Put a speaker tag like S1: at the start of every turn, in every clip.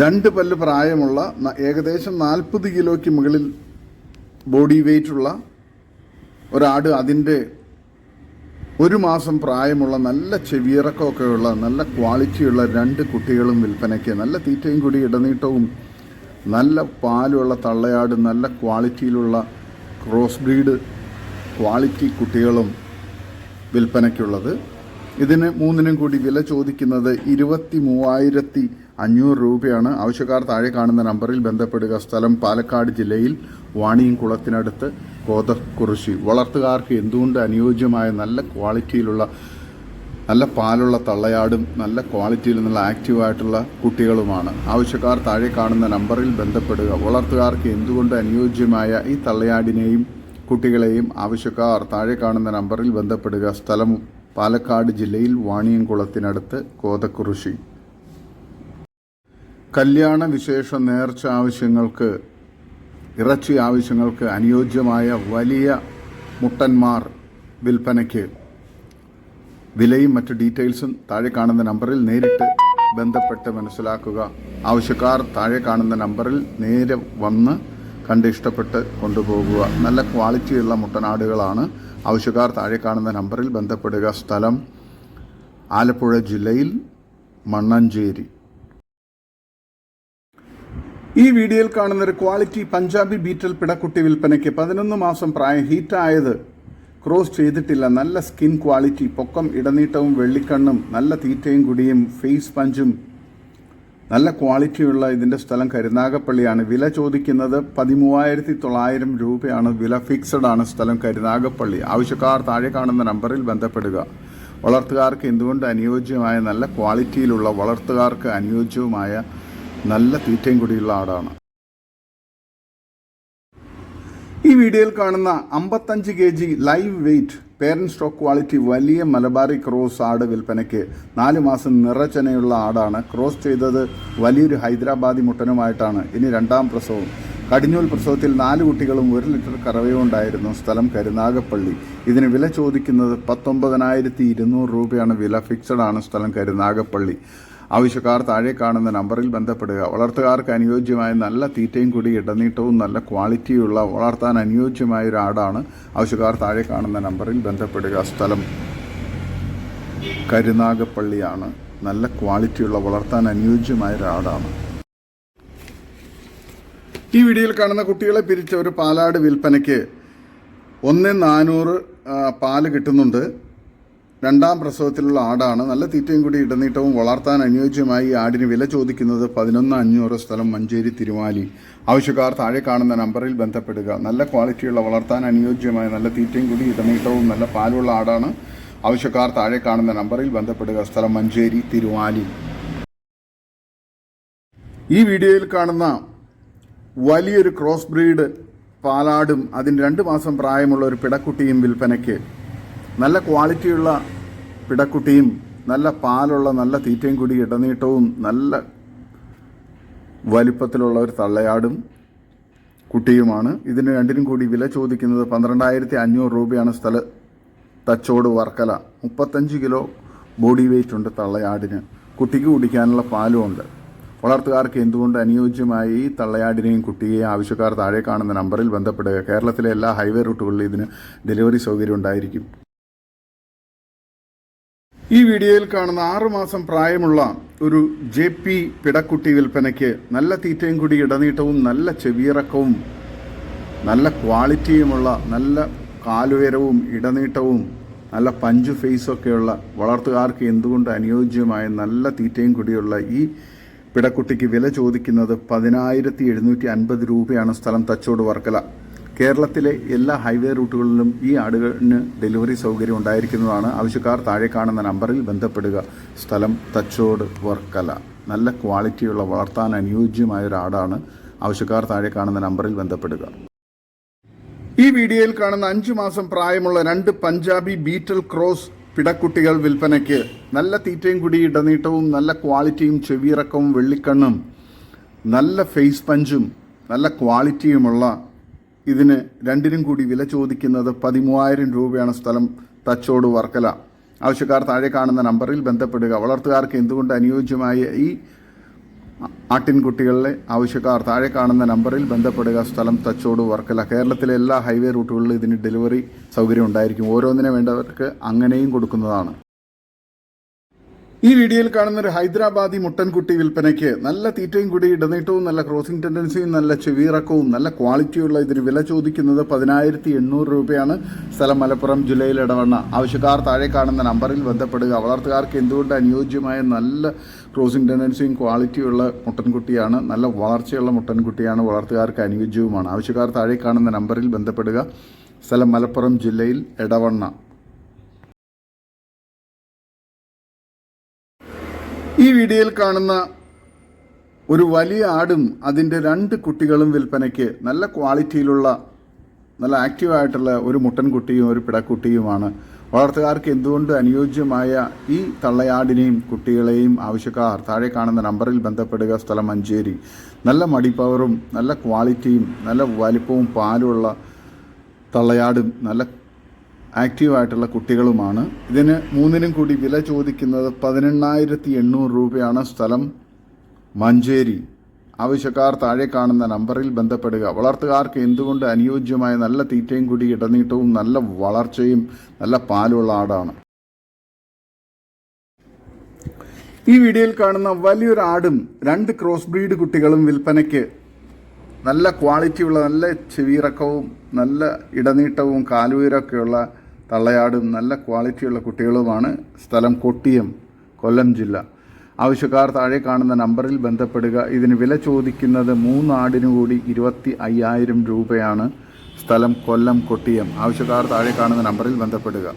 S1: രണ്ട് പല്ല് പ്രായമുള്ള ഏകദേശം നാൽപ്പത് കിലോയ്ക്ക് മുകളിൽ ബോഡി വെയിറ്റുള്ള ഒരാട് അതിന്റെ ഒരു മാസം പ്രായമുള്ള നല്ല ചെവിയിറക്കമൊക്കെയുള്ള നല്ല ക്വാളിറ്റിയുള്ള രണ്ട് കുട്ടികളും വിൽപ്പനയ്ക്ക് നല്ല തീറ്റയും കൂടി ഇടനീട്ടവും നല്ല പാലുള്ള തള്ളയാട് നല്ല ക്വാളിറ്റിയിലുള്ള ക്രോസ് ബ്രീഡ് ക്വാളിറ്റി കുട്ടികളും വിൽപ്പനയ്ക്കുള്ളത്. ഇതിന് മൂന്നിനും കൂടി വില ചോദിക്കുന്നത് ഇരുപത്തി മൂവായിരത്തി അഞ്ഞൂറ് രൂപയാണ്. ആവശ്യക്കാർ താഴെ കാണുന്ന നമ്പറിൽ ബന്ധപ്പെടുക. സ്ഥലം പാലക്കാട് ജില്ലയിൽ വാണിയംകുളത്തിനടുത്ത് കോതക്കുറിശി. വളർത്തുകാർക്ക് എന്തുകൊണ്ട് അനുയോജ്യമായ നല്ല ക്വാളിറ്റിയിലുള്ള നല്ല പാലുള്ള തള്ളയാടും നല്ല ക്വാളിറ്റിയിൽ നല്ല ആക്റ്റീവായിട്ടുള്ള കുട്ടികളുമാണ്. ആവശ്യക്കാർ താഴെ കാണുന്ന നമ്പറിൽ ബന്ധപ്പെടുക. വളർത്തുകാർക്ക് എന്തുകൊണ്ട് അനുയോജ്യമായ ഈ തള്ളയാടിനെയും കുട്ടികളെയും ആവശ്യക്കാർ താഴെ കാണുന്ന നമ്പറിൽ ബന്ധപ്പെടുക. സ്ഥലം പാലക്കാട് ജില്ലയിൽ വാണിയംകുളത്തിനടുത്ത് കോതക്കുറിശി. കല്യാണ വിശേഷ നേർച്ച ആവശ്യങ്ങൾക്ക് ഇറച്ചി ആവശ്യങ്ങൾക്ക് അനുയോജ്യമായ വലിയ മുട്ടന്മാർ വിൽപ്പനയ്ക്ക്. വിലയും മറ്റ് ഡീറ്റെയിൽസും താഴെ കാണുന്ന നമ്പറിൽ നേരിട്ട് ബന്ധപ്പെട്ട് മനസ്സിലാക്കുക. ആവശ്യക്കാർ താഴെ കാണുന്ന നമ്പറിൽ നേരെ വന്ന് കണ്ട് ഇഷ്ടപ്പെട്ട് കൊണ്ടുപോകുക. നല്ല ക്വാളിറ്റിയുള്ള മുട്ടനാടുകളാണ്. ആവശ്യക്കാർ താഴെ കാണുന്ന നമ്പറിൽ ബന്ധപ്പെടുക. സ്ഥലം ആലപ്പുഴ ജില്ലയിൽ മണ്ണഞ്ചേരി. ഈ വീഡിയോയിൽ കാണുന്ന ഒരു ക്വാളിറ്റി പഞ്ചാബി ബീറ്റൽ പിടക്കുട്ടി വിൽപ്പനയ്ക്ക് പതിനൊന്ന് മാസം പ്രായം ഹീറ്റായത് ക്രോസ് ചെയ്തിട്ടില്ല. നല്ല സ്കിൻ ക്വാളിറ്റി പൊക്കം ഇടനീട്ടവും വെള്ളിക്കണ്ണും നല്ല തീറ്റയും കുടിയും ഫേസ് പഞ്ചും. നല്ല ക്വാളിറ്റിയുള്ള ഇതിന്റെ സ്ഥലം കരുനാഗപ്പള്ളിയാണ് വില ചോദിക്കുന്നത് പതിമൂവായിരത്തി തൊള്ളായിരം രൂപയാണ്. വില ഫിക്സഡ് ആണ് സ്ഥലം കരുനാഗപ്പള്ളി ആവശ്യക്കാർ താഴെ കാണുന്ന നമ്പറിൽ ബന്ധപ്പെടുക. വളർത്തുകാർക്ക് എന്തുകൊണ്ട് അനുയോജ്യമായ നല്ല ക്വാളിറ്റിയിലുള്ള വളർത്തുകാർക്ക് അനുയോജ്യവുമായ നല്ല തീറ്റയും കൂടിയുള്ള ആടാണ്. ഈ വീഡിയോയിൽ കാണുന്ന അമ്പത്തഞ്ച് K G live weight parent stock quality വലിയ മലബാറി ക്രോസ് ആട് വിൽപ്പനയ്ക്ക് നാല് മാസം നിറച്ചനയുള്ള ആടാണ്. ക്രോസ് ചെയ്തത് വലിയൊരു ഹൈദരാബാദി മുട്ടനുമായിട്ടാണ്. ഇനി രണ്ടാം പ്രസവം. കടിഞ്ഞൂൽ പ്രസവത്തിൽ നാല് കുട്ടികളും ഒരു ലിറ്റർ കറവയും ഉണ്ടായിരുന്നു സ്ഥലം കരുനാഗപ്പള്ളി. ഇതിന് വില ചോദിക്കുന്നത് പത്തൊമ്പതിനായിരത്തി ഇരുന്നൂറ് രൂപയാണ്. വില ഫിക്സഡ് ആണ്. സ്ഥലം കരുനാഗപ്പള്ളി. ആവശ്യക്കാർ താഴെ കാണുന്ന നമ്പറിൽ ബന്ധപ്പെടുക. വളർത്തുകാർക്ക് അനുയോജ്യമായ നല്ല തീറ്റയും കൂടി ഇടനീട്ടവും നല്ല ക്വാളിറ്റിയുള്ള വളർത്താൻ അനുയോജ്യമായ ഒരു ആടാണ് ആവശ്യക്കാർ താഴെ കാണുന്ന നമ്പറിൽ ബന്ധപ്പെടുക. സ്ഥലം കരുനാഗപ്പള്ളിയാണ്. നല്ല ക്വാളിറ്റിയുള്ള വളർത്താൻ അനുയോജ്യമായ ഒരു ആടാണ്. ഈ വീഡിയോയിൽ കാണുന്ന കുട്ടികളെ പിരിച്ച ഒരു പാലാട് വിൽപ്പനയ്ക്ക് ഒന്ന് നാനൂറ് പാൽ കിട്ടുന്നുണ്ട്. രണ്ടാം പ്രസവത്തിലുള്ള ആടാണ്. നല്ല തീറ്റയും കൂടി ഇടനീട്ടവും വളർത്താൻ അനുയോജ്യമായി ആടിന് വില ചോദിക്കുന്നത് പതിനൊന്ന് അഞ്ഞൂറ് സ്ഥലം മഞ്ചേരി തിരുവാലി. ആവശ്യക്കാർ താഴെ കാണുന്ന നമ്പറിൽ ബന്ധപ്പെടുക. നല്ല ക്വാളിറ്റിയുള്ള വളർത്താൻ അനുയോജ്യമായ നല്ല തീറ്റയും കൂടി ഇടനീട്ടവും നല്ല പാലുള്ള ആടാണ്. ആവശ്യക്കാർ താഴെ കാണുന്ന നമ്പറിൽ ബന്ധപ്പെടുക. സ്ഥലം മഞ്ചേരി തിരുവാലി. ഈ വീഡിയോയിൽ കാണുന്ന വലിയൊരു ക്രോസ് ബ്രീഡ് പാലാടും അതിന് രണ്ട് മാസം പ്രായമുള്ള ഒരു പിടക്കുട്ടിയും വിൽപ്പനയ്ക്ക് നല്ല ക്വാളിറ്റിയുള്ള പിടക്കുട്ടിയും നല്ല പാലുള്ള നല്ല തീറ്റയും കൂടി ഇടനീട്ടവും നല്ല വലിപ്പത്തിലുള്ള ഒരു തള്ളയാടും കുട്ടിയുമാണ്. ഇതിന് രണ്ടിനും കൂടി വില ചോദിക്കുന്നത് പന്ത്രണ്ടായിരത്തി അഞ്ഞൂറ് രൂപയാണ് സ്ഥല തച്ചോട് വർക്കല. മുപ്പത്തഞ്ച് കിലോ ബോഡി വെയിറ്റ് ഉണ്ട് തള്ളയാടിന്. കുട്ടിക്ക് കുടിക്കാനുള്ള പാലും ഉണ്ട്. വളർത്തുകാർക്ക് എന്തുകൊണ്ട് അനുയോജ്യമായി തള്ളയാടിനെയും കുട്ടിയെയും ആവശ്യക്കാർ താഴെ കാണുന്ന നമ്പറിൽ ബന്ധപ്പെടുക. കേരളത്തിലെ എല്ലാ ഹൈവേ റൂട്ടുകളിലും ഇതിന് ഡെലിവറി സൗകര്യം ഉണ്ടായിരിക്കും. ഈ വീഡിയോയിൽ കാണുന്ന ആറുമാസം പ്രായമുള്ള ഒരു ജെ പി പിടക്കുട്ടി വിൽപ്പനയ്ക്ക് നല്ല തീറ്റയും കൂടി ഇടനീട്ടവും നല്ല ചെവിയിറക്കവും നല്ല ക്വാളിറ്റിയുമുള്ള നല്ല കാലുയരവും ഇടനീട്ടവും നല്ല പഞ്ച് ഫേസൊക്കെയുള്ള വളർത്തുകാർക്ക് എന്തുകൊണ്ട് അനുയോജ്യമായ നല്ല തീറ്റയും കൂടിയുള്ള ഈ പിടക്കുട്ടിക്ക് വില ചോദിക്കുന്നത് പതിനായിരത്തി എഴുന്നൂറ്റി അൻപത് രൂപയാണ് സ്ഥലം തച്ചോട് വർക്കല. കേരളത്തിലെ എല്ലാ ഹൈവേ റൂട്ടുകളിലും ഈ ആടുകളിന് ഡെലിവറി സൗകര്യം ഉണ്ടായിരിക്കുന്നതാണ്. ആവശ്യക്കാർ താഴെ കാണുന്ന നമ്പറിൽ ബന്ധപ്പെടുക. സ്ഥലം തച്ചോട് വർക്കല. നല്ല ക്വാളിറ്റിയുള്ള വളർത്താൻ അനുയോജ്യമായ ഒരു ആടാണ്. ആവശ്യക്കാർ താഴെ കാണുന്ന നമ്പറിൽ ബന്ധപ്പെടുക. ഈ വീഡിയോയിൽ കാണുന്ന അഞ്ചു മാസം പ്രായമുള്ള രണ്ട് പഞ്ചാബി ബീറ്റൽ ക്രോസ് പിടക്കുട്ടികൾ വിൽപ്പനയ്ക്ക് നല്ല തീറ്റയും കുടി ഇടനീട്ടവും നല്ല ക്വാളിറ്റിയും ചെവിയിറക്കവും വെള്ളിക്കണ്ണും നല്ല ഫേസ് പഞ്ചും നല്ല ക്വാളിറ്റിയുമുള്ള ഇതിന് രണ്ടിനും കൂടി വില ചോദിക്കുന്നത് പതിമൂവായിരം രൂപയാണ് സ്ഥലം തച്ചോട് വർക്കല. ആവശ്യക്കാർ താഴെ കാണുന്ന നമ്പറിൽ ബന്ധപ്പെടുക. വളർത്തുകാർക്ക് എന്തുകൊണ്ട് അനുയോജ്യമായ ഈ ആട്ടിൻകുട്ടികളിലെ ആവശ്യക്കാർ താഴെ കാണുന്ന നമ്പറിൽ ബന്ധപ്പെടുക. സ്ഥലം തച്ചോട് വർക്കല. കേരളത്തിലെ എല്ലാ ഹൈവേ റൂട്ടുകളിലും ഇതിന് ഡെലിവറി സൗകര്യം ഉണ്ടായിരിക്കും. ഓരോന്നിനെ വേണ്ടവർക്ക് അങ്ങനെയും കൊടുക്കുന്നതാണ്. ഈ വീഡിയോയിൽ കാണുന്ന ഒരു ഹൈദരാബാദി മുട്ടൻകുട്ടി വിൽപ്പനയ്ക്ക് നല്ല തീറ്റയും കൂടി ഇടനീട്ടവും നല്ല ക്രോസിംഗ് ടെൻഡൻസിയും നല്ല ചെവിയിറക്കവും നല്ല ക്വാളിറ്റിയുള്ള ഇതിന് വില ചോദിക്കുന്നത് പതിനായിരത്തി എണ്ണൂറ് രൂപയാണ്. സ്ഥലം മലപ്പുറം ജില്ലയിൽ ഇടവണ്ണ. ആവശ്യക്കാർ താഴെ കാണുന്ന നമ്പറിൽ ബന്ധപ്പെടുക. വളർത്തുകാർക്ക് എന്തുകൊണ്ട് അനുയോജ്യമായ നല്ല ക്രോസിംഗ് ടെൻഡൻസിയും ക്വാളിറ്റിയുള്ള മുട്ടൻകുട്ടിയാണ് നല്ല വളർച്ചയുള്ള മുട്ടൻകുട്ടിയാണ് വളർത്തുകാർക്ക് അനുയോജ്യവുമാണ്. ആവശ്യക്കാർ താഴെ കാണുന്ന നമ്പറിൽ ബന്ധപ്പെടുക. സ്ഥലം മലപ്പുറം ജില്ലയിൽ എടവണ്ണ ഈ വീഡിയോയിൽ കാണുന്ന ഒരു വലിയ ആടും അതിന്റെ രണ്ട് കുട്ടികളും വിൽപ്പനയ്ക്ക് നല്ല ക്വാളിറ്റിയിലുള്ള നല്ല ആക്റ്റീവായിട്ടുള്ള ഒരു മുട്ടൻകുട്ടിയും ഒരു പിടക്കുട്ടിയുമാണ്. വളർത്തുകാർക്ക് എന്തുകൊണ്ട് അനുയോജ്യമായ ഈ തള്ളയാടിനെയും കുട്ടികളെയും ആവശ്യക്കാർ താഴെ കാണുന്ന നമ്പറിൽ ബന്ധപ്പെടുക? സ്ഥലം മഞ്ചേരി. നല്ല മടിപ്പവറും നല്ല ക്വാളിറ്റിയും നല്ല വലിപ്പവും പാലുമുള്ള തള്ളയാടും നല്ല ആക്റ്റീവായിട്ടുള്ള കുട്ടികളുമാണ്. ഇതിന് മൂന്നിനും കൂടി വില ചോദിക്കുന്നത് പതിനെണ്ണായിരത്തി എണ്ണൂറ് രൂപയാണ് സ്ഥലം. മഞ്ചേരി. ആവശ്യക്കാർ താഴെ കാണുന്ന നമ്പറിൽ ബന്ധപ്പെടുക. വളർത്തുകാർക്ക് എന്തുകൊണ്ട് അനുയോജ്യമായ നല്ല തീറ്റയും കൂടി ഇടനീട്ടവും നല്ല വളർച്ചയും നല്ല പാലുള്ള ആടാണ്. ഈ വീഡിയോയിൽ കാണുന്ന വലിയൊരു ആടും രണ്ട് ക്രോസ് ബ്രീഡ് കുട്ടികളും വിൽപ്പനയ്ക്ക് നല്ല ക്വാളിറ്റിയുള്ള നല്ല ചെവിയിറക്കവും നല്ല ഇടനീട്ടവും കാലുയരൊക്കെയുള്ള തള്ളയാടും നല്ല ക്വാളിറ്റിയുള്ള കുട്ടികളുമാണ് സ്ഥലം കൊട്ടിയം കൊല്ലം ജില്ല. ആവശ്യക്കാർ താഴെ കാണുന്ന നമ്പറിൽ ബന്ധപ്പെടുക. ഇതിന് വില ചോദിക്കുന്നത് മൂന്നാടിനു കൂടി ഇരുപത്തി അയ്യായിരം രൂപയാണ്. സ്ഥലം കൊല്ലം കൊട്ടിയം. ആവശ്യക്കാർ താഴെ കാണുന്ന നമ്പറിൽ ബന്ധപ്പെടുക.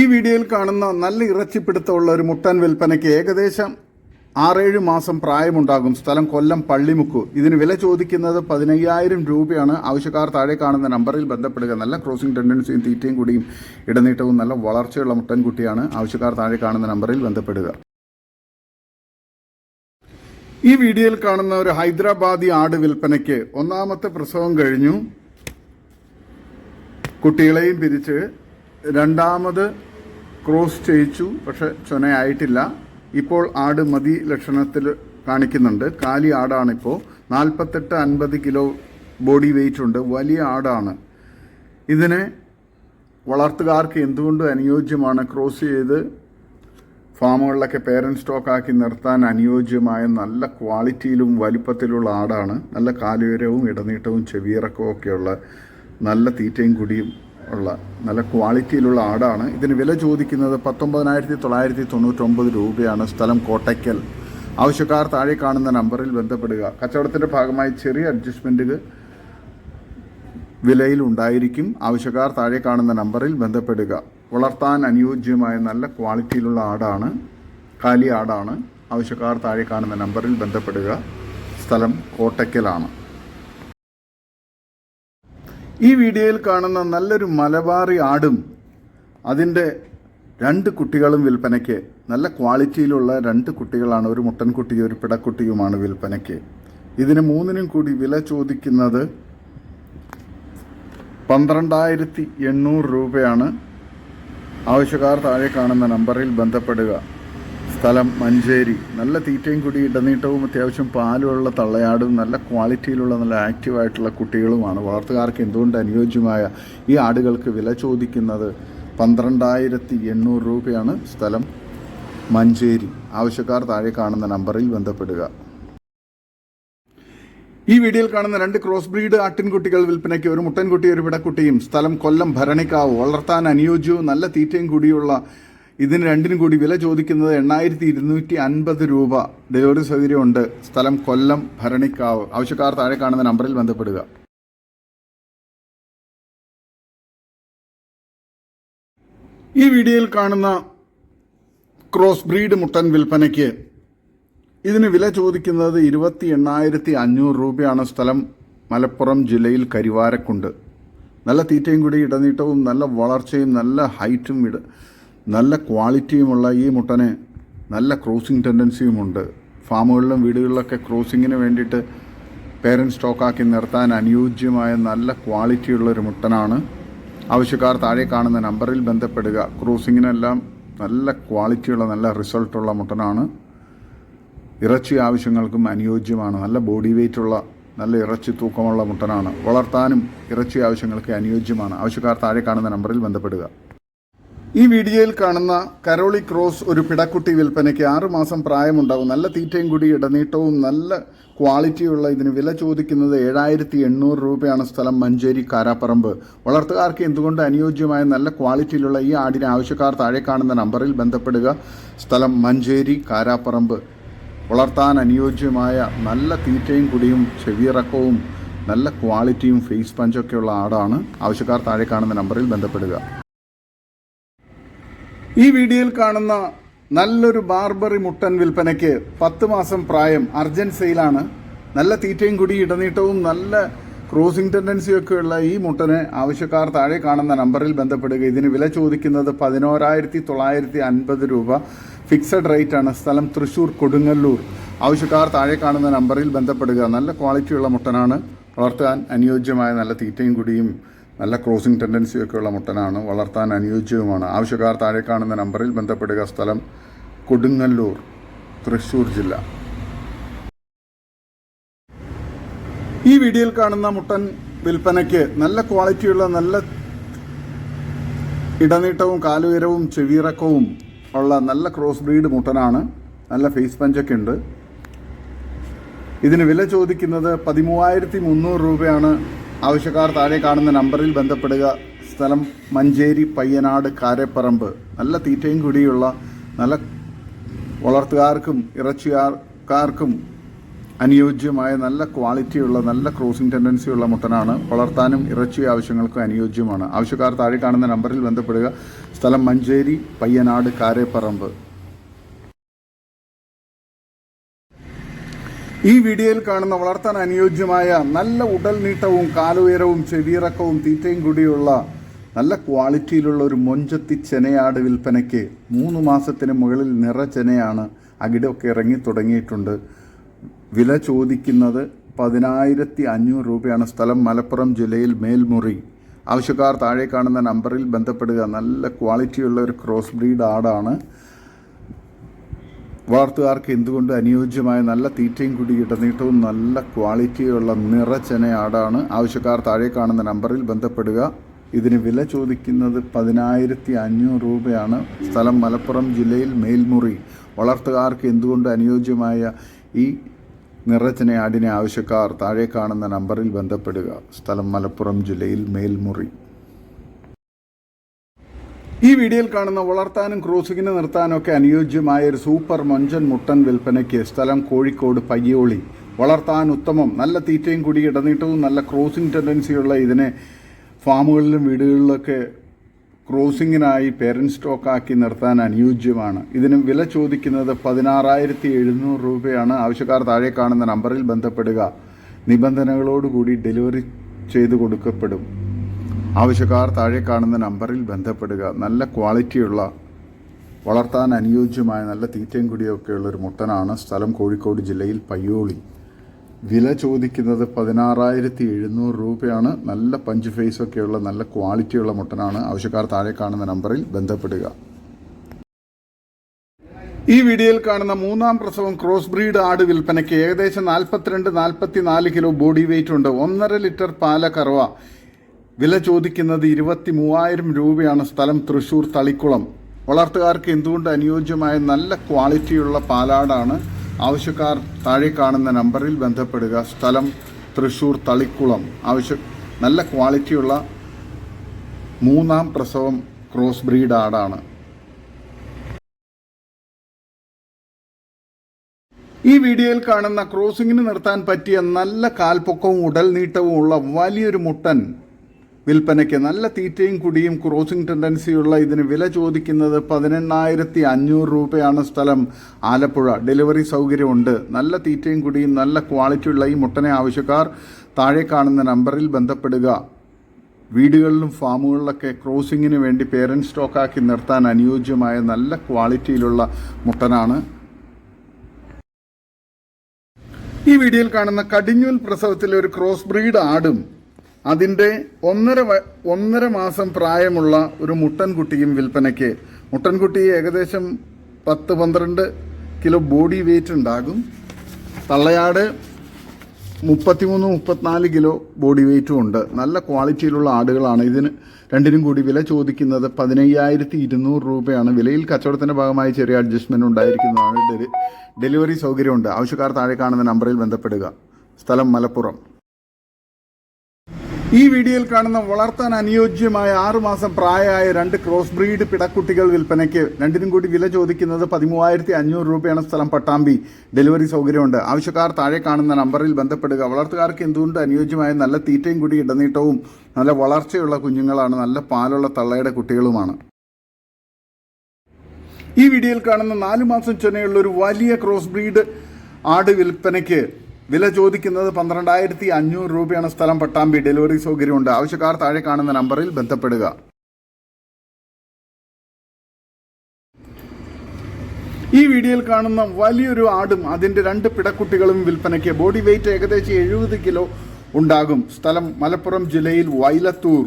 S1: ഈ വീഡിയോയിൽ കാണുന്ന നല്ല ഇറച്ചിപ്പിടുത്തമുള്ള ഒരു മുട്ടൻ വിൽപ്പനയ്ക്ക് ഏകദേശം ആറേഴ് മാസം പ്രായമുണ്ടാകും സ്ഥലം കൊല്ലം പള്ളിമുക്ക്. ഇതിന് വില ചോദിക്കുന്നത് പതിനയ്യായിരം രൂപയാണ്. ആവശ്യക്കാർ താഴെ കാണുന്ന നമ്പറിൽ ബന്ധപ്പെടുക. നല്ല ക്രോസിംഗ് ടെൻഡൻസിയും തീറ്റയും കൂടിയും ഇടനീട്ടവും നല്ല വളർച്ചയുള്ള മുട്ടൻകുട്ടിയാണ്. ആവശ്യക്കാർ താഴെ കാണുന്ന നമ്പറിൽ ബന്ധപ്പെടുക. ഈ വീഡിയോയിൽ കാണുന്ന ഒരു ഹൈദരാബാദി ആട് വിൽപ്പനയ്ക്ക് ഒന്നാമത്തെ പ്രസവം കഴിഞ്ഞു. കുട്ടികളെയും പിരിച്ച് രണ്ടാമത് ക്രോസ് ചെയ്യിച്ചു. പക്ഷെ ചൊനയായിട്ടില്ല. ഇപ്പോൾ ആട് മതി ലക്ഷണത്തിൽ കാണിക്കുന്നുണ്ട്. കാലി ആടാണിപ്പോൾ നാൽപ്പത്തെട്ട് അൻപത് കിലോ ബോഡി വെയിറ്റ് ഉണ്ട്. വലിയ ആടാണ്. ഇതിനെ വളർത്തുകാർക്ക് എന്തുകൊണ്ട് അനുയോജ്യമാണ്? ക്രോസ് ചെയ്ത് ഫാമുകളിലൊക്കെ പേരന്റ് സ്റ്റോക്കാക്കി നിർത്താൻ അനുയോജ്യമായ നല്ല ക്വാളിറ്റിയിലും വലിപ്പത്തിലുള്ള ആടാണ്. നല്ല കാലുയരവും ഇടനീട്ടവും ചെവിയിറക്കവും ഒക്കെയുള്ള നല്ല തീറ്റയും കുടിയും ഉള്ള നല്ല ക്വാളിറ്റിയിലുള്ള ആടാണ്. ഇതിന് വില ചോദിക്കുന്നത് പത്തൊമ്പതിനായിരത്തി തൊള്ളായിരത്തി തൊണ്ണൂറ്റൊമ്പത് രൂപയാണ്. സ്ഥലം കോട്ടയ്ക്കൽ. ആവശ്യക്കാർ താഴെ കാണുന്ന നമ്പറിൽ ബന്ധപ്പെടുക. കച്ചവടത്തിന്റെ ഭാഗമായി ചെറിയ അഡ്ജസ്റ്റ്മെന്റുകൾ വിലയിൽ ഉണ്ടായിരിക്കും. ആവശ്യക്കാർ താഴെ കാണുന്ന നമ്പറിൽ ബന്ധപ്പെടുക. വളർത്താൻ അനുയോജ്യമായ നല്ല ക്വാളിറ്റിയിലുള്ള ആടാണ്. കാലി ആടാണ്. ആവശ്യക്കാർ താഴെ കാണുന്ന നമ്പറിൽ ബന്ധപ്പെടുക. സ്ഥലം കോട്ടയ്ക്കലാണ്. ഈ വീഡിയോയിൽ കാണുന്ന നല്ലൊരു മലബാറി ആടും അതിന്റെ രണ്ട് കുട്ടികളും വിൽപ്പനയ്ക്ക് നല്ല ക്വാളിറ്റിയിലുള്ള രണ്ട് കുട്ടികളാണ് ഒരു മുട്ടൻകുട്ടിയും ഒരു പിടക്കുട്ടിയുമാണ് വിൽപ്പനയ്ക്ക്. ഇതിന് മൂന്നിനും കൂടി വില ചോദിക്കുന്നത് പന്ത്രണ്ടായിരത്തി എണ്ണൂറ് രൂപയാണ്. ആവശ്യക്കാർ താഴെ കാണുന്ന നമ്പറിൽ ബന്ധപ്പെടുക. സ്ഥലം മഞ്ചേരി. നല്ല തീറ്റയും കൂടി ഇടനീട്ടവും അത്യാവശ്യം പാലുള്ള തള്ളയാടും നല്ല ക്വാളിറ്റിയിലുള്ള നല്ല ആക്റ്റീവായിട്ടുള്ള കുട്ടികളുമാണ്. വളർത്തുകാർക്ക് എന്തുകൊണ്ട് അനുയോജ്യമായ ഈ ആടുകൾക്ക് വില ചോദിക്കുന്നത്? പന്ത്രണ്ടായിരത്തി എണ്ണൂറ് രൂപയാണ് സ്ഥലം മഞ്ചേരി. ആവശ്യക്കാർ താഴെ കാണുന്ന നമ്പറിൽ ബന്ധപ്പെടുക. ഈ വീഡിയോയിൽ കാണുന്ന രണ്ട് ക്രോസ് ബ്രീഡ് ആട്ടിൻകുട്ടികൾ വിൽപ്പനയ്ക്ക് ഒരു മുട്ടൻകുട്ടി ഒരു പിടക്കുട്ടിയും സ്ഥലം കൊല്ലം ഭരണിക്കാവ് വളർത്താൻ അനുയോജ്യവും നല്ല തീറ്റയും കൂടിയുള്ള ഇതിന് രണ്ടിനും കൂടി വില ചോദിക്കുന്നത് എണ്ണായിരത്തി ഇരുന്നൂറ്റി അൻപത് രൂപ. ഡെലിവറി സൗകര്യമുണ്ട്. സ്ഥലം കൊല്ലം ഭരണിക്കാവ്. ആവശ്യക്കാർ താഴെ കാണുന്ന നമ്പറിൽ ബന്ധപ്പെടുക. ഈ വീഡിയോയിൽ കാണുന്ന ക്രോസ് ബ്രീഡ് മുട്ടൻ വിൽപ്പനയ്ക്ക് ഇതിന് വില ചോദിക്കുന്നത് ഇരുപത്തി എണ്ണായിരത്തി അഞ്ഞൂറ് രൂപയാണ്. സ്ഥലം മലപ്പുറം ജില്ലയിൽ കരിവാരക്കുണ്ട്. നല്ല തീറ്റയും കൂടി ഇടനീട്ടവും നല്ല വളർച്ചയും നല്ല ഹൈറ്റും ഇട നല്ല ക്വാളിറ്റിയുമുള്ള ഈ മുട്ടന് നല്ല ക്രോസിംഗ് ടെൻഡൻസിയുമുണ്ട്. ഫാമുകളിലും വീടുകളിലൊക്കെ ക്രോസിങ്ങിന് വേണ്ടിയിട്ട് പേരന്റ് സ്റ്റോക്കാക്കി നിർത്താൻ അനുയോജ്യമായ നല്ല ക്വാളിറ്റിയുള്ള ഒരു മുട്ടനാണ്. ആവശ്യക്കാർ താഴെ കാണുന്ന നമ്പറിൽ ബന്ധപ്പെടുക. ക്രൂസിങ്ങിനെല്ലാം നല്ല ക്വാളിറ്റിയുള്ള നല്ല റിസൾട്ടുള്ള മുട്ടനാണ്. ഇറച്ചി ആവശ്യങ്ങൾക്കും അനുയോജ്യമാണ്. നല്ല ബോഡി വെയ്റ്റുള്ള നല്ല ഇറച്ചി തൂക്കമുള്ള മുട്ടനാണ്. വളർത്താനും ഇറച്ചി ആവശ്യങ്ങൾക്ക് അനുയോജ്യമാണ്. ആവശ്യക്കാർ താഴെ കാണുന്ന നമ്പറിൽ ബന്ധപ്പെടുക. ഈ വീഡിയോയിൽ കാണുന്ന കരോളി ക്രോസ് ഒരു പിടക്കുട്ടി വിൽപ്പനയ്ക്ക് ആറുമാസം പ്രായമുണ്ടാവും. നല്ല തീറ്റയും കൂടി ഇടനീട്ടവും നല്ല ക്വാളിറ്റിയുള്ള ഇതിന് വില ചോദിക്കുന്നത് ഏഴായിരത്തി എണ്ണൂറ് രൂപയാണ് സ്ഥലം മഞ്ചേരി കാരാപ്പറമ്പ്. വളർത്തുകാർക്ക് എന്തുകൊണ്ട് അനുയോജ്യമായ നല്ല ക്വാളിറ്റിയിലുള്ള ഈ ആടിനെ ആവശ്യക്കാർ താഴെ കാണുന്ന നമ്പറിൽ ബന്ധപ്പെടുക? സ്ഥലം മഞ്ചേരി കാരാപ്പറമ്പ്. വളർത്താൻ അനുയോജ്യമായ നല്ല തീറ്റയും കുടിയും ചെവിയിറക്കവും നല്ല ക്വാളിറ്റിയും ഫേസ് പഞ്ചൊക്കെയുള്ള ആടാണ്. ആവശ്യക്കാർ താഴെ കാണുന്ന നമ്പറിൽ ബന്ധപ്പെടുക. ഈ വീഡിയോയിൽ കാണുന്ന നല്ലൊരു ബാർബറി മുട്ടൻ വിൽപ്പനയ്ക്ക് പത്ത് മാസം പ്രായം അർജന്റ് സെയിലാണ്. നല്ല തീറ്റയും കൂടി ഇടനീട്ടവും നല്ല ക്രോസിംഗ് ടെൻഡൻസിയും ഒക്കെയുള്ള ഈ മുട്ടനെ ആവശ്യക്കാർ താഴെ കാണുന്ന നമ്പറിൽ ബന്ധപ്പെടുക. ഇതിന് വില ചോദിക്കുന്നത് പതിനോരായിരത്തി തൊള്ളായിരത്തി അൻപത് രൂപ. ഫിക്സഡ് റേറ്റ് ആണ്. സ്ഥലം തൃശൂർ കൊടുങ്ങല്ലൂർ. ആവശ്യക്കാർ താഴെ കാണുന്ന നമ്പറിൽ ബന്ധപ്പെടുക. നല്ല ക്വാളിറ്റിയുള്ള മുട്ടനാണ്. വളർത്താൻ അനുയോജ്യമായ നല്ല തീറ്റയും കുടിയും നല്ല ക്രോസിംഗ് ടെൻഡൻസിയൊക്കെയുള്ള മുട്ടനാണ് വളർത്താൻ അനുയോജ്യവുമാണ്. ആവശ്യക്കാർ താഴെ കാണുന്ന നമ്പറിൽ ബന്ധപ്പെടുക. സ്ഥലം കൊടുങ്ങല്ലൂർ തൃശ്ശൂർ ജില്ല. ഈ വീഡിയോയിൽ കാണുന്ന മുട്ടൻ വിൽപ്പനയ്ക്ക് നല്ല ക്വാളിറ്റിയുള്ള നല്ല ഇടനീട്ടവും കാലുയരവും ചെവിയിറക്കവും ഉള്ള നല്ല ക്രോസ് ബ്രീഡ് മുട്ടനാണ്. നല്ല ഫേസ് പഞ്ചൊക്കെ ഉണ്ട്. ഇതിന് വില ചോദിക്കുന്നത് പതിമൂവായിരത്തി മുന്നൂറ് രൂപയാണ്. ആവശ്യക്കാർ താഴെ കാണുന്ന നമ്പറിൽ ബന്ധപ്പെടുക. സ്ഥലം മഞ്ചേരി പയ്യനാട് കാരപ്പറമ്പ്. നല്ല തീറ്റയും കൂടിയുള്ള നല്ല വളർത്തുകാർക്കും ഇറച്ചിക്കാർക്കും അനുയോജ്യമായ നല്ല ക്വാളിറ്റിയുള്ള നല്ല ക്രോസിംഗ് ടെൻഡൻസിയുള്ള മുട്ടനാണ് വളർത്താനും ഇറച്ചി ആവശ്യങ്ങൾക്കും അനുയോജ്യമാണ്. ആവശ്യക്കാർ താഴെ കാണുന്ന നമ്പറിൽ ബന്ധപ്പെടുക. സ്ഥലം മഞ്ചേരി പയ്യനാട് കാരേപ്പറമ്പ്. ഈ വീഡിയോയിൽ കാണുന്ന വളർത്താൻ അനുയോജ്യമായ നല്ല ഉടൽ നീട്ടവും കാലുയരവും ചെവിയിറക്കവും തീറ്റയും കൂടിയുള്ള നല്ല ക്വാളിറ്റിയിലുള്ള ഒരു മൊഞ്ചത്തി ചെനയാട് വിൽപ്പനയ്ക്ക് മൂന്ന് മാസത്തിന് മുകളിൽ നിറ ചെനയാണ് അകിടൊക്കെ ഇറങ്ങി തുടങ്ങിയിട്ടുണ്ട്. വില ചോദിക്കുന്നത് പതിനായിരത്തി അഞ്ഞൂറ് രൂപയാണ്. സ്ഥലം മലപ്പുറം ജില്ലയിൽ മേൽമുറി. ആവശ്യക്കാർ താഴെ കാണുന്ന നമ്പറിൽ ബന്ധപ്പെടുക. നല്ല ക്വാളിറ്റിയുള്ള ഒരു ക്രോസ് ബ്രീഡ് ആടാണ്. വളർത്തുകാർക്ക് എന്തുകൊണ്ട് അനുയോജ്യമായ നല്ല തീറ്റയും കൂടി ഇടനീട്ടവും നല്ല ക്വാളിറ്റിയുള്ള നിറച്ചന ആടാണ് ആവശ്യക്കാർ താഴെ കാണുന്ന നമ്പറിൽ ബന്ധപ്പെടുക. ഇതിന് വില ചോദിക്കുന്നത് പതിനായിരത്തി അഞ്ഞൂറ് രൂപയാണ്. സ്ഥലം മലപ്പുറം ജില്ലയിൽ മേൽമുറി. വളർത്തുകാർക്ക് എന്തുകൊണ്ട് അനുയോജ്യമായ ഈ നിറച്ചന ആടിനെ ആവശ്യക്കാർ താഴെ കാണുന്ന നമ്പറിൽ ബന്ധപ്പെടുക. സ്ഥലം മലപ്പുറം ജില്ലയിൽ മേൽമുറി. ഈ വീഡിയോയിൽ കാണുന്ന വളർത്താനും ക്രോസിങ്ങിന് നിർത്താനും ഒക്കെ അനുയോജ്യമായ ഒരു സൂപ്പർ മൊഞ്ചൻ മുട്ടൻ വിൽപ്പനയ്ക്ക് സ്ഥലം കോഴിക്കോട് പയ്യോളി. വളർത്താൻ ഉത്തമം. നല്ല തീറ്റയും കൂടി ഇടനീട്ടവും നല്ല ക്രോസിംഗ് ടെൻഡൻസിയുള്ള ഇതിനെ ഫാമുകളിലും വീടുകളിലൊക്കെ ക്രോസിങ്ങിനായി പേരന്റ് സ്റ്റോക്കാക്കി നിർത്താൻ അനുയോജ്യമാണ്. ഇതിന് വില ചോദിക്കുന്നത് പതിനാറായിരത്തി എഴുന്നൂറ് രൂപയാണ്. ആവശ്യക്കാർ താഴെ കാണുന്ന നമ്പറിൽ ബന്ധപ്പെടുക. നിബന്ധനകളോടുകൂടി ഡെലിവറി ചെയ്തു കൊടുക്കപ്പെടും. ആവശ്യക്കാർ താഴെ കാണുന്ന നമ്പറിൽ ബന്ധപ്പെടുക. നല്ല ക്വാളിറ്റിയുള്ള വളർത്താൻ അനുയോജ്യമായ നല്ല തീറ്റയും കുടിയൊക്കെയുള്ള ഒരു മുട്ടനാണ് സ്ഥലം കോഴിക്കോട് ജില്ലയിൽ പയ്യോളി. വില ചോദിക്കുന്നത് പതിനാറായിരത്തി എഴുന്നൂറ് രൂപയാണ്. നല്ല പഞ്ച് ഫേസ് ഒക്കെയുള്ള നല്ല ക്വാളിറ്റിയുള്ള മുട്ടനാണ്. ആവശ്യക്കാർ താഴെ കാണുന്ന നമ്പറിൽ ബന്ധപ്പെടുക. ഈ വീഡിയോയിൽ കാണുന്ന മൂന്നാം പ്രസവം ക്രോസ് ബ്രീഡ് ആട് വിൽപ്പനയ്ക്ക് ഏകദേശം നാൽപ്പത്തിരണ്ട് നാൽപ്പത്തി നാല് കിലോ ബോഡി വെയിറ്റ് ഉണ്ട്. ഒന്നര ലിറ്റർ പാല കറവ വില ചോദിക്കുന്നത് ഇരുപത്തി മൂവായിരം രൂപയാണ് സ്ഥലം തൃശൂർ തളിക്കുളം. വളർത്തുകാർക്ക് എന്തുകൊണ്ട് അനുയോജ്യമായ നല്ല ക്വാളിറ്റിയുള്ള പാലാടാണ്? ആവശ്യക്കാർ താഴെ കാണുന്ന നമ്പറിൽ ബന്ധപ്പെടുക. സ്ഥലം തൃശൂർ തളിക്കുളം. ആവശ്യ നല്ല ക്വാളിറ്റിയുള്ള മൂന്നാം പ്രസവം ക്രോസ് ബ്രീഡ് ആടാണ്. ഈ വീഡിയോയിൽ കാണുന്ന ക്രോസിങ്ങിന് നിർത്താൻ പറ്റിയ നല്ല കാൽപ്പൊക്കവും ഉടൽ നീട്ടവും ഉള്ള വലിയൊരു മുട്ടൻ വിൽപ്പനയ്ക്ക് നല്ല തീറ്റയും കുടിയും ക്രോസിംഗ് ടെൻഡൻസിയുള്ള ഇതിന് വില ചോദിക്കുന്നത് പതിനെണ്ണായിരത്തി അഞ്ഞൂറ് രൂപയാണ് സ്ഥലം. ആലപ്പുഴ ഡെലിവറി സൗകര്യമുണ്ട്. നല്ല തീറ്റയും കുടിയും നല്ല ക്വാളിറ്റിയുള്ള ഈ മുട്ടനെ ആവശ്യക്കാർ താഴെ കാണുന്ന നമ്പറിൽ ബന്ധപ്പെടുക. വീടുകളിലും ഫാമുകളിലൊക്കെ ക്രോസിങ്ങിന് വേണ്ടി പേരന്റ് സ്റ്റോക്കാക്കി നിർത്താൻ അനുയോജ്യമായ നല്ല ക്വാളിറ്റിയിലുള്ള മുട്ടനാണ്. ഈ വീഡിയോയിൽ കാണുന്ന കടിഞ്ഞൂൽ പ്രസവത്തിലെ ഒരു ക്രോസ് ബ്രീഡ് ആടും അതിന്റെ ഒന്നര ഒന്നര മാസം പ്രായമുള്ള ഒരു മുട്ടൻകുട്ടിയും വിൽപ്പനയ്ക്ക്. മുട്ടൻകുട്ടി ഏകദേശം പത്ത് പന്ത്രണ്ട് കിലോ ബോഡി വെയിറ്റ് ഉണ്ടാകും. തള്ളയാട് മുപ്പത്തിമൂന്ന് മുപ്പത്തിനാല് കിലോ ബോഡി വെയിറ്റും ഉണ്ട്. നല്ല ക്വാളിറ്റിയിലുള്ള ആടുകളാണ്. ഇതിന് രണ്ടിനും കൂടി വില ചോദിക്കുന്നത് പതിനയ്യായിരത്തി ഇരുന്നൂറ് രൂപയാണ്. വിലയിൽ കച്ചവടത്തിന്റെ ഭാഗമായി ചെറിയ അഡ്ജസ്റ്റ്മെന്റ് ഉണ്ടായിരിക്കുന്നതാണ്. ഡെലിവറി സൗകര്യമുണ്ട്. ആവശ്യക്കാർ താഴെ കാണുന്ന നമ്പറിൽ ബന്ധപ്പെടുക. സ്ഥലം മലപ്പുറം. ഈ വീഡിയോയിൽ കാണുന്ന വളർത്താൻ അനുയോജ്യമായ ആറു മാസം പ്രായമായ രണ്ട് ക്രോസ് ബ്രീഡ് പിടക്കുട്ടികൾ വിൽപ്പനയ്ക്ക് രണ്ടിനും കൂടി വില ചോദിക്കുന്നത് പതിമൂവായിരത്തി അഞ്ഞൂറ് രൂപയാണ് സ്ഥലം പട്ടാമ്പി. ഡെലിവറി സൗകര്യമുണ്ട്. ആവശ്യക്കാർ താഴെ കാണുന്ന നമ്പറിൽ ബന്ധപ്പെടുക. വളർത്തുകാർക്ക് എന്തുകൊണ്ട് അനുയോജ്യമായ നല്ല തീറ്റയും കൂടി ഇടനീട്ടവും നല്ല വളർച്ചയുള്ള കുഞ്ഞുങ്ങളാണ് നല്ല പാലുള്ള തള്ളയുടെ കുട്ടികളുമാണ്. ഈ വീഡിയോയിൽ കാണുന്ന നാലു മാസം ചെന്നൈയുള്ള ഒരു വലിയ ക്രോസ് ബ്രീഡ് ആട് വിൽപ്പനയ്ക്ക് വില ചോദിക്കുന്നത് പന്ത്രണ്ടായിരത്തി അഞ്ഞൂറ് രൂപയാണ് സ്ഥലം. പട്ടാമ്പി ഡെലിവറി സൗകര്യമുണ്ട്. ആവശ്യക്കാർ താഴെ കാണുന്ന നമ്പറിൽ ബന്ധപ്പെടുക. ഈ വീഡിയോയിൽ കാണുന്ന വലിയൊരു ആടും അതിന്റെ രണ്ട് പിടക്കുട്ടികളും വിൽപ്പനയ്ക്ക് ബോഡി വെയിറ്റ് ഏകദേശം എഴുപത് കിലോ ഉണ്ടാകും. സ്ഥലം മലപ്പുറം ജില്ലയിൽ വൈലത്തൂർ.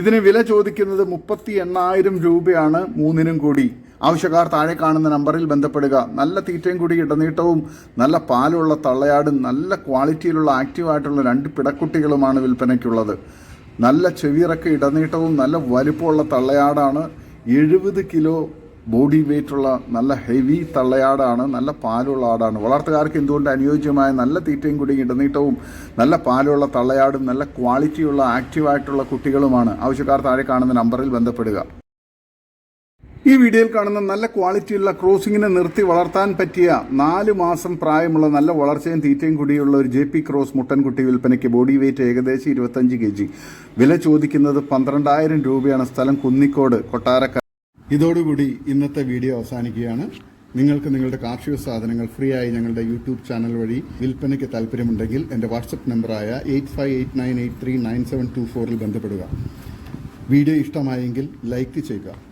S1: ഇതിന് വില ചോദിക്കുന്നത് മുപ്പത്തി എണ്ണായിരം രൂപയാണ്. മൂന്നിനും കൂടി. ആവശ്യക്കാർ താഴെ കാണുന്ന നമ്പറിൽ ബന്ധപ്പെടുക. നല്ല തീറ്റയും കൂടി ഇടനീട്ടവും നല്ല പാലുള്ള തള്ളയാടും നല്ല ക്വാളിറ്റിയിലുള്ള ആക്റ്റീവായിട്ടുള്ള രണ്ട് പിടക്കുട്ടികളുമാണ് വിൽപ്പനയ്ക്കുള്ളത്. നല്ല ചെവിയിറക്ക ഇടനീട്ടവും നല്ല വലുപ്പമുള്ള തള്ളയാടാണ്. എഴുപത് കിലോ ബോഡി വെയിറ്റുള്ള നല്ല ഹെവി തള്ളയാടാണ് നല്ല പാലുള്ള ആടാണ്. വളർത്തുകാർക്ക് എന്തുകൊണ്ട് അനുയോജ്യമായ നല്ല തീറ്റയും കൂടി ഇടനീട്ടവും നല്ല പാലുള്ള തള്ളയാടും നല്ല ക്വാളിറ്റിയുള്ള ആക്റ്റീവായിട്ടുള്ള കുട്ടികളുമാണ്? ആവശ്യക്കാർ താഴെ കാണുന്ന നമ്പറിൽ ബന്ധപ്പെടുക. ഈ വീഡിയോയിൽ കാണുന്ന നല്ല ക്വാളിറ്റിയുള്ള ക്രോസിങ്ങിനെ നിർത്തി വളർത്താൻ പറ്റിയ നാല് മാസം പ്രായമുള്ള നല്ല വളർച്ചയും തീറ്റയും കൂടിയുള്ള ഒരു ജെ പി ക്രോസ് മുട്ടൻകുട്ടി വിൽപ്പനയ്ക്ക് ബോഡി വെയിറ്റ് ഏകദേശം ഇരുപത്തഞ്ച് കെ ജി. വില ചോദിക്കുന്നത് പന്ത്രണ്ടായിരം രൂപയാണ്. സ്ഥലം കുന്നിക്കോട് കൊട്ടാരക്ക ഇതോടുകൂടി ഇന്നത്തെ വീഡിയോ അവസാനിക്കുകയാണ്. നിങ്ങൾക്ക് നിങ്ങളുടെ കാർഷിക സാധനങ്ങൾ ഫ്രീ ആയി ഞങ്ങളുടെ യൂട്യൂബ് ചാനൽ വഴി വിൽപ്പനയ്ക്ക് താല്പര്യമുണ്ടെങ്കിൽ എന്റെ വാട്സപ്പ് നമ്പറായ eight five eight nine eight three nine seven two ഫോറിൽ ബന്ധപ്പെടുക. വീഡിയോ ഇഷ്ടമായെങ്കിൽ ലൈക്ക് ചെയ്യുക.